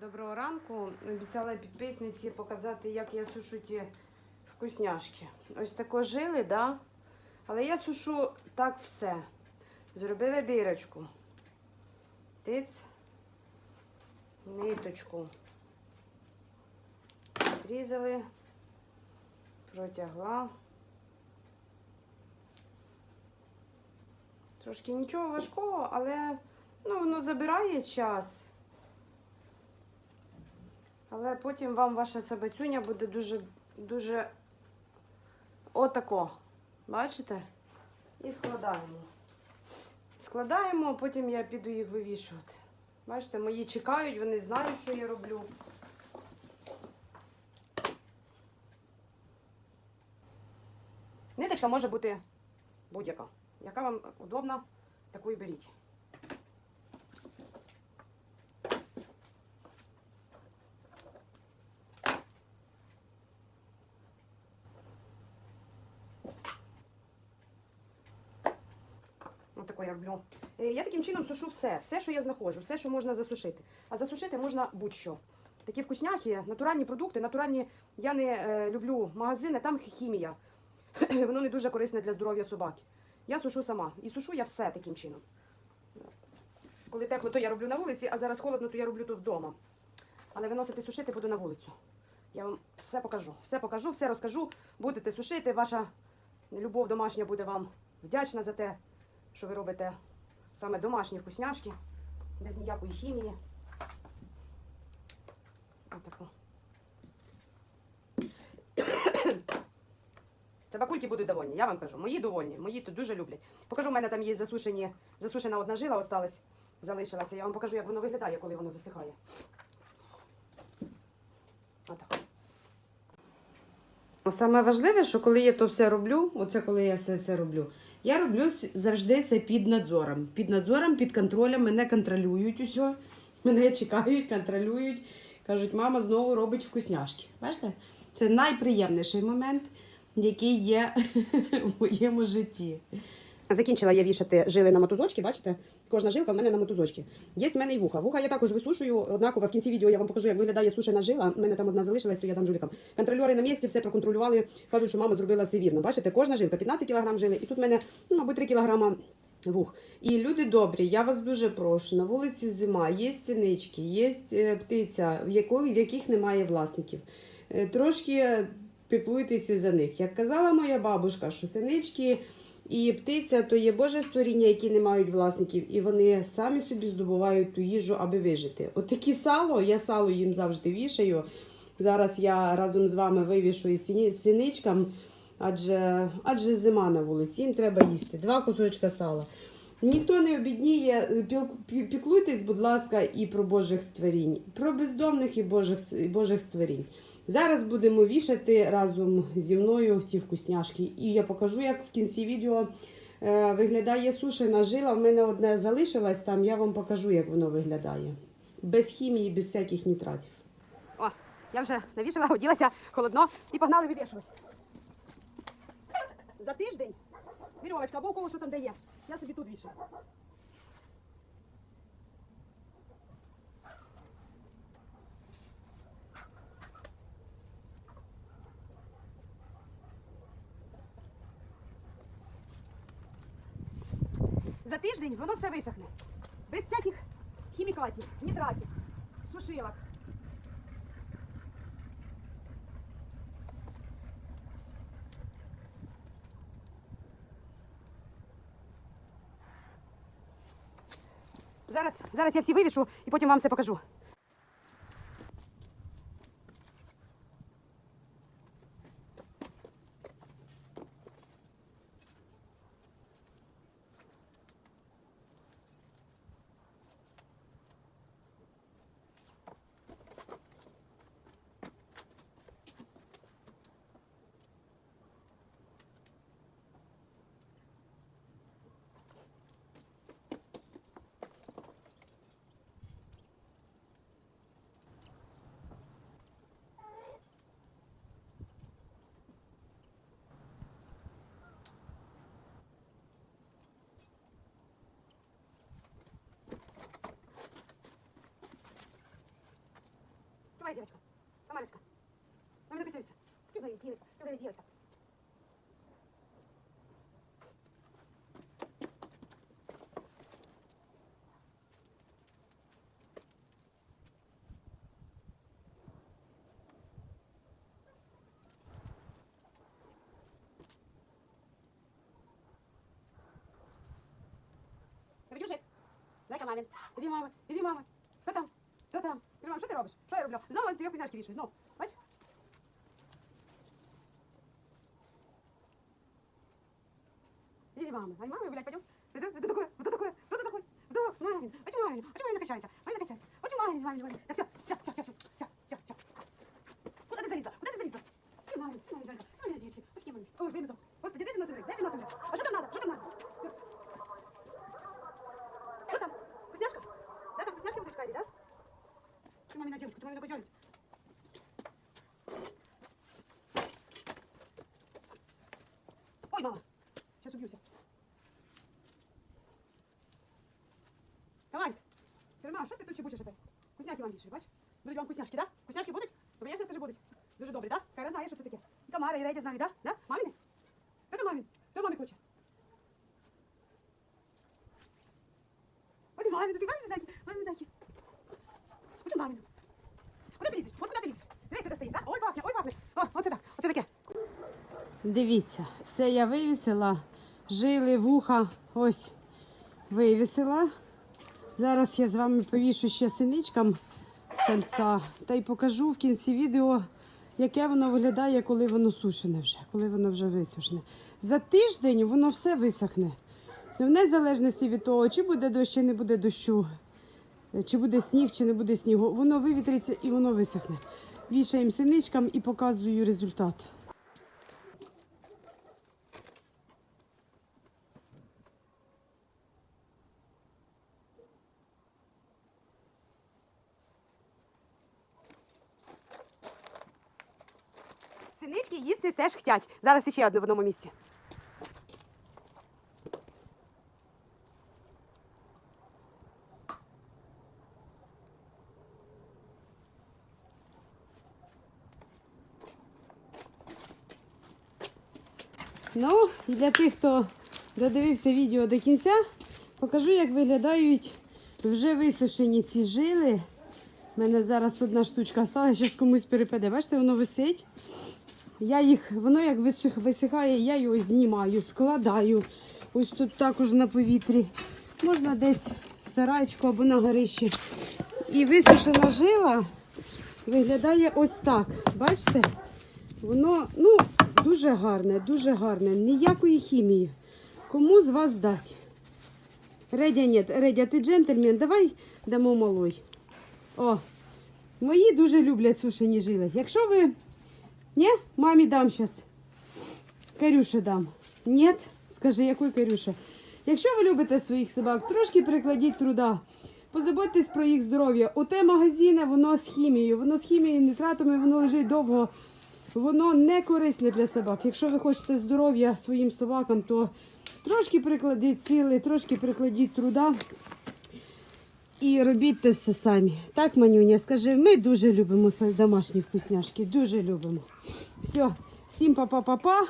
Доброго ранку. Обіцяла підписниці показати, як я сушу ті вкусняшки. Ось тако жили, да? Але я сушу так все. Зробили дирочку. Тиць, ниточку. Відрізали, протягла. Трошки нічого важкого, але ну, воно забирає час. Але потім вам ваша цабацюня буде дуже, дуже отако. Бачите? І складаємо. Складаємо, а потім я піду їх вивішувати. Бачите, мої чекають, вони знають, що я роблю. Ниточка може бути будь-яка. Яка вам удобна, таку і беріть. Я. Е, Я таким чином сушу все, все, що я знаходжу, все, що можна засушити. А засушити можна будь-що. Такі вкусняхи, натуральні продукти, натуральні. Я не е, люблю магазини, там хімія. Воно не дуже корисне для здоров'я собаки. Я сушу сама. І сушу я все таким чином. Коли тепло, то я роблю на вулиці, а зараз холодно, то я роблю тут вдома. Але виносити сушити буду на вулицю. Я вам все покажу. Все покажу, все розкажу. Будете сушити. Ваша любов домашня буде вам вдячна за те, що ви робите саме домашні вкусняшки, без ніякої хімії. Отаку. Це бакульки будуть довольні, я вам кажу. Мої довольні, мої тут дуже люблять. Покажу, в мене там є засушені, засушена одна жила осталась, залишилася. Я вам покажу, як воно виглядає, коли воно засихає. Отак. Саме важливе, що коли я то все роблю, оце коли я все це роблю, я роблю завжди це під надзором. Під надзором, під контролем, мене контролюють усе, мене чекають, контролюють. Кажуть, мама знову робить вкусняшки. Бачите? Це найприємніший момент, який є в моєму житті. Закінчила я вішати жили на мотузочки, бачите? Кожна жилка в мене на мотузочки. Є в мене і вуха. Вуха я також висушую однаково. В кінці відео я вам покажу, як виглядає сушена жила. У мене там одна залишилась, то я дам жулікам. Контрольори на місці все проконтролювали. Кажуть, що мама зробила все вірно. Бачите, кожна жилка 15 кг жили, і тут в мене, ну, мабуть, 3 кг вух. І люди добрі, я вас дуже прошу. На вулиці зима, є синички, є е, птиця, в якої в яких немає власників. Е, Трошки піклуйтеся за них. Як казала моя бабушка, що синички. І птиця то є Боже створіння, які не мають власників, і вони самі собі здобувають ту їжу, аби вижити. От такі сало, я сало їм завжди вішаю. Зараз я разом з вами вивішу і синичкам, адже, адже зима на вулиці, їм треба їсти. Два кусочка сала. Ніхто не обідніє, піклуйтесь, будь ласка, і про Божих створінь, про бездомних і Божих, і Божих створінь. Зараз будемо вішати разом зі мною ті вкусняшки. І я покажу, як в кінці відео е, виглядає сушена жила. В мене одне залишилось там, я вам покажу, як воно виглядає. Без хімії, без всяких нітратів. О, я вже навішала, оділася холодно і погнали вивішувати. За тиждень вірьовочка або у кого що там де є. Я собі тут вішаю. За тиждень воно все висохне. Без всяких хімікатів, нітратів, сушилок. Зараз, зараз я всі вивішу і потім вам все покажу. Давай, девочка. Мамочка. Мамочка, косуйся. Ты говори, девочка. Ты говори, девочка. Иди, мама, иди, мама. Хто там? Хто там? Іди, мама, що ти робиш? Що я роблю? Знову тобі вкусняшки вішаю, знову. Бач? Иди, мама. Ай, мама, блядь, пойдем. Это, это такое, вот это такое, вот это такое. Да, мамин. Очень мамин, очень мамин накачайся. Мамин накачайся. Очень мамин, мамин, мамин. Так, все, все, все, все, все, все, все, все. Куда ты залезла? Куда ты залезла? Ой, мамин, мамин, Жалька. Мамин, девочки. Очки, мамин. Ой, вымысел. Господи, Давай. Ферма, що ти тут чебучиш опять? Вкусняшки вам більше, бач? Будуть вам вкусняшки, да? Вкусняшки будуть? Ну, ясно, скажи, будуть. Дуже добрі, да? Кайра знає, що це таке. І Тамара, і Редя знають, да? Да? Маміни? Хто мамін? Хто мамі хоче? Ой, мамі, ти мамі зайки, мамі зайки. Хочу маміну. Куди ти лізеш? От куди ти лізеш? Диви, куди стоїш, да? Ой, пахне, ой, пахне. О, оце так, оце таке. Дивіться, все я вивісила, жили, вуха, ось вивісила. Зараз я з вами повішу ще синичкам сальця та й покажу в кінці відео, яке воно виглядає, коли воно сушене вже, коли воно вже висушене. За тиждень воно все висохне. В незалежності від того, чи буде дощ, чи не буде дощу, чи буде сніг, чи не буде снігу, воно вивітриться і воно висохне. Вішаємо синичкам і показую результат. Синички їсти теж хотять. Зараз ще одне в одному місці. Ну, для тих, хто додивився відео до кінця, покажу, як виглядають вже висушені ці жили. У мене зараз одна штучка стала, зараз комусь перепаде. Бачите, воно висить. Я їх, воно як висихає, я його знімаю, складаю. Ось тут також на повітрі. Можна десь в сарайчику або на горищі. І висушена жила виглядає ось так. Бачите? Воно ну, дуже гарне, дуже гарне. Ніякої хімії. Кому з вас дать? Редя, ні, Редя, ти джентльмен, давай дамо малой. О, мої дуже люблять сушені жили. Якщо ви. Ні, мамі дам зараз. Карюше дам. Ні? Скажи, якої Карюше? Якщо ви любите своїх собак, трошки прикладіть труда. Позаботьтесь про їх здоров'я. Оте магазине, воно з хімією, воно з хімією, нітратами, воно лежить довго. Воно не корисне для собак. Якщо ви хочете здоров'я своїм собакам, то трошки прикладіть сили, трошки прикладіть труда і робіть те все самі. Так, Манюня, скажи, ми дуже любимо домашні вкусняшки, дуже любимо. Все, всім па-па-па-па.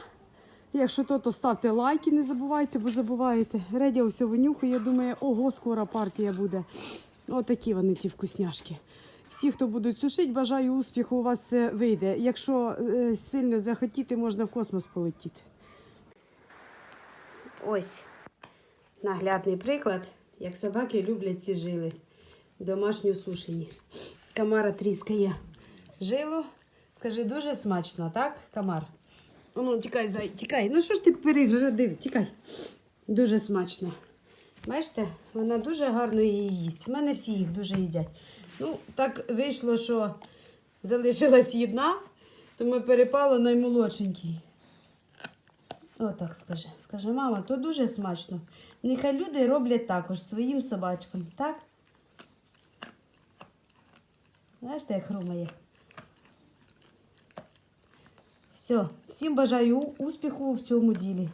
Якщо то, то ставте лайки, не забувайте, бо забуваєте. Редя усе винюхує, думає, ого, скоро партія буде. Отакі вони ті вкусняшки. Всі, хто будуть сушити, бажаю успіху, у вас все вийде. Якщо е, сильно захотіти, можна в космос полетіти. Ось наглядний приклад, як собаки люблять ці жили. Домашньо сушені. Камара тріскає жилу. Скажи, дуже смачно, так, Камар? Ну, тікай, зай, тікай. Ну що ж ти переградив? Тікай. Дуже смачно. Бачите, вона дуже гарно її їсть. У мене всі їх дуже їдять. Ну, так вийшло, що залишилась одна, тому перепало наймолодшенький. Отак скажи. Скажи, мама, то дуже смачно. Нехай люди роблять також своїм собачкам, так? Знаєш, як хрумає. Все, всім бажаю успіху в цьому ділі.